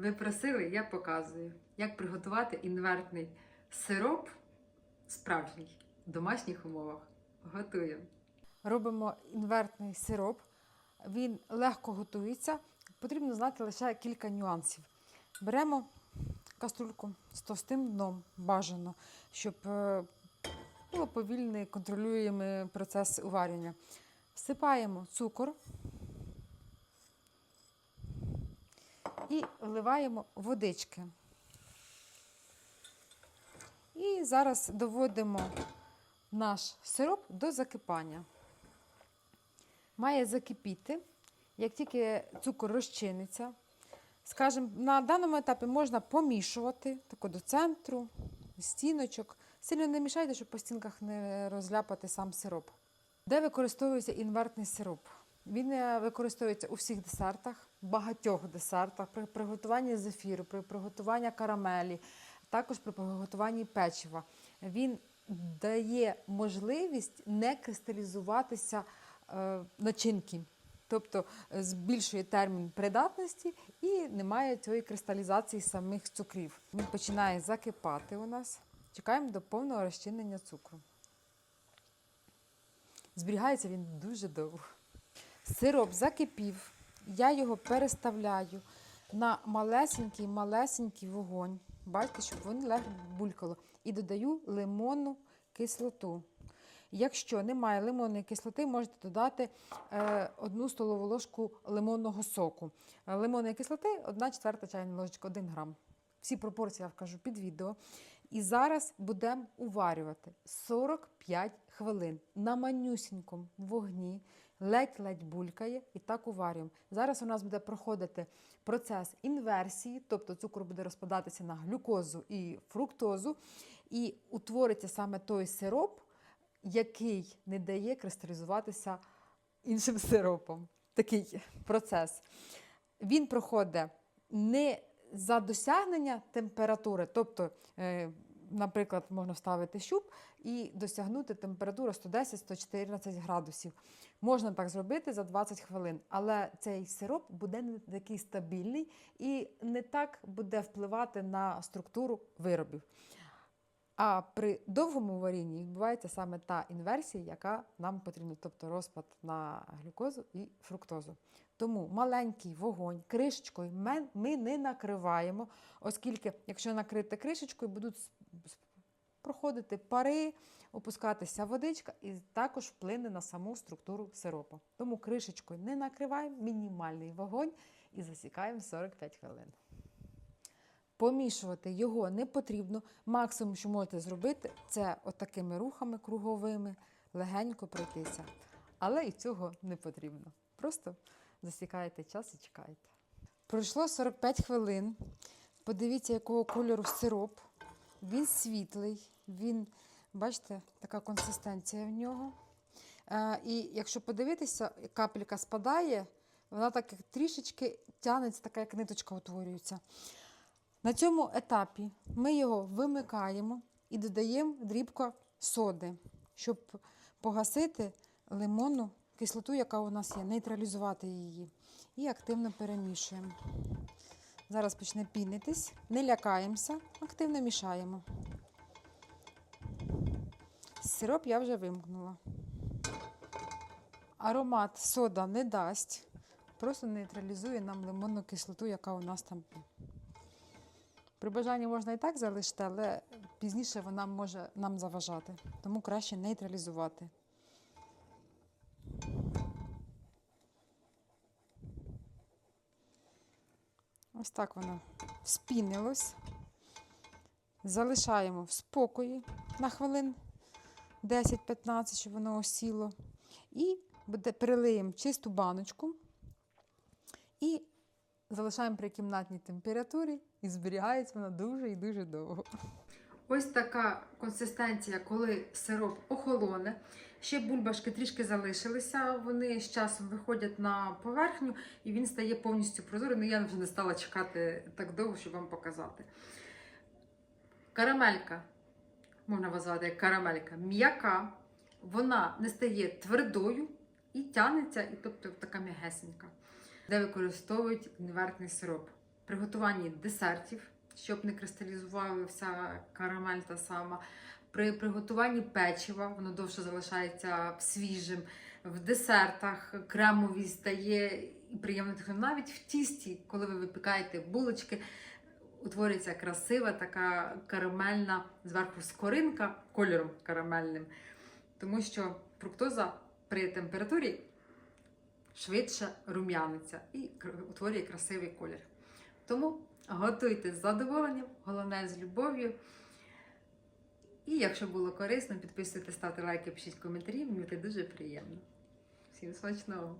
Ви просили, я показую, як приготувати інвертний сироп справжній в домашніх умовах. Готуємо. Робимо інвертний сироп. Він легко готується. Потрібно знати лише кілька нюансів. Беремо каструльку з товстим дном, бажано, щоб е, було повільний контролюємий процес уварювання. Всипаємо цукор і вливаємо водички. І зараз доводимо наш сироп до закипання. Має закипіти, як тільки цукор розчиниться. Скажімо, на даному етапі можна помішувати тако до центру, стіночок. Сильно не мішайте, щоб по стінках не розляпати сам сироп. Де використовується інвертний сироп? Він е, використовується у всіх десертах, багатьох десертах, при приготуванні зефіру, при приготуванні карамелі, також при приготуванні печива. Він дає можливість не кристалізуватися е, начинки. Тобто е, збільшує термін придатності і немає цієї кристалізації самих цукрів. Він починає закипати у нас. Чекаємо до повного розчинення цукру. Зберігається він дуже довго. Сироп закипів, я його переставляю на малесенький малесенький вогонь. Бачите, щоб він легко булькало. І додаю лимонну кислоту. Якщо немає лимонної кислоти, можете додати е, одну столову ложку лимонного соку. Е, Лимонної кислоти 1 четверта чайна ложечка, 1 грам. Всі пропорції я вкажу під відео. І зараз будемо уварювати 45 хвилин на манюсінькому вогні, ледь-ледь булькає і так уварюємо. Зараз у нас буде проходити процес інверсії, тобто цукор буде розпадатися на глюкозу і фруктозу, і утвориться саме той сироп, який не дає кристалізуватися іншим сиропом. Такий процес. Він проходить не за досягнення температури, тобто, е, наприклад, можна вставити щуп і досягнути температуру 110-114 градусів. Можна так зробити за 20 хвилин, але цей сироп буде не такий стабільний і не так буде впливати на структуру виробів. А при довгому варінні відбувається саме та інверсія, яка нам потрібна, тобто розпад на глюкозу і фруктозу. Тому маленький вогонь кришечкою ми- не накриваємо, оскільки, якщо накрити кришечкою, будуть проходити пари, опускатися водичка і також вплине на саму структуру сиропу. Тому кришечкою не накриваємо, мінімальний вогонь і засікаємо 45 хвилин. Помішувати його не потрібно. Максимум, що можете зробити, це отакими рухами круговими легенько пройтися. Але і цього не потрібно. Просто засікаєте час і чекаєте. Пройшло 45 хвилин. Подивіться, якого кольору сироп. Він світлий, він, бачите, така консистенція в нього. І якщо подивитися, капелька спадає, вона так як трішечки тянеться, така як ниточка утворюється. На цьому етапі ми його вимикаємо і додаємо дрібко соди, щоб погасити лимонну кислоту, яка у нас є, нейтралізувати її. І активно перемішуємо. Зараз почне пінитись, не лякаємося, активно мішаємо. Сироп я вже вимкнула. Аромат сода не дасть, просто нейтралізує нам лимонну кислоту, яка у нас там. При бажанні можна і так залишити, але пізніше вона може нам заважати. Тому краще нейтралізувати. Ось так воно спінилось. Залишаємо в спокої на хвилин 10-15, щоб воно осіло. І буде, перелиємо чисту баночку і залишаємо при кімнатній температурі і зберігається воно дуже і дуже довго. Ось така консистенція, коли сироп охолоне. Ще бульбашки трішки залишилися, вони з часом виходять на поверхню і він стає повністю прозорий. Ну, я вже не стала чекати так довго, щоб вам показати. Карамелька, можна вважати як карамелька, м'яка, вона не стає твердою і тянеться, і тобто така м'ягесенька, де використовують інвертний сироп. приготуванні десертів, щоб не кристалізувалася карамель та сама. При приготуванні печива воно довше залишається свіжим. В десертах кремовість стає і приємно. Навіть в тісті, коли ви випікаєте булочки, утворюється красива така карамельна зверху скоринка кольором карамельним. Тому що фруктоза при температурі швидше рум'яниться і утворює красивий колір. Тому готуйте з задоволенням, головне з любов'ю. І якщо було корисно, підписуйтесь, ставте лайки, пишіть коментарі, мені це дуже приємно. Всім смачного!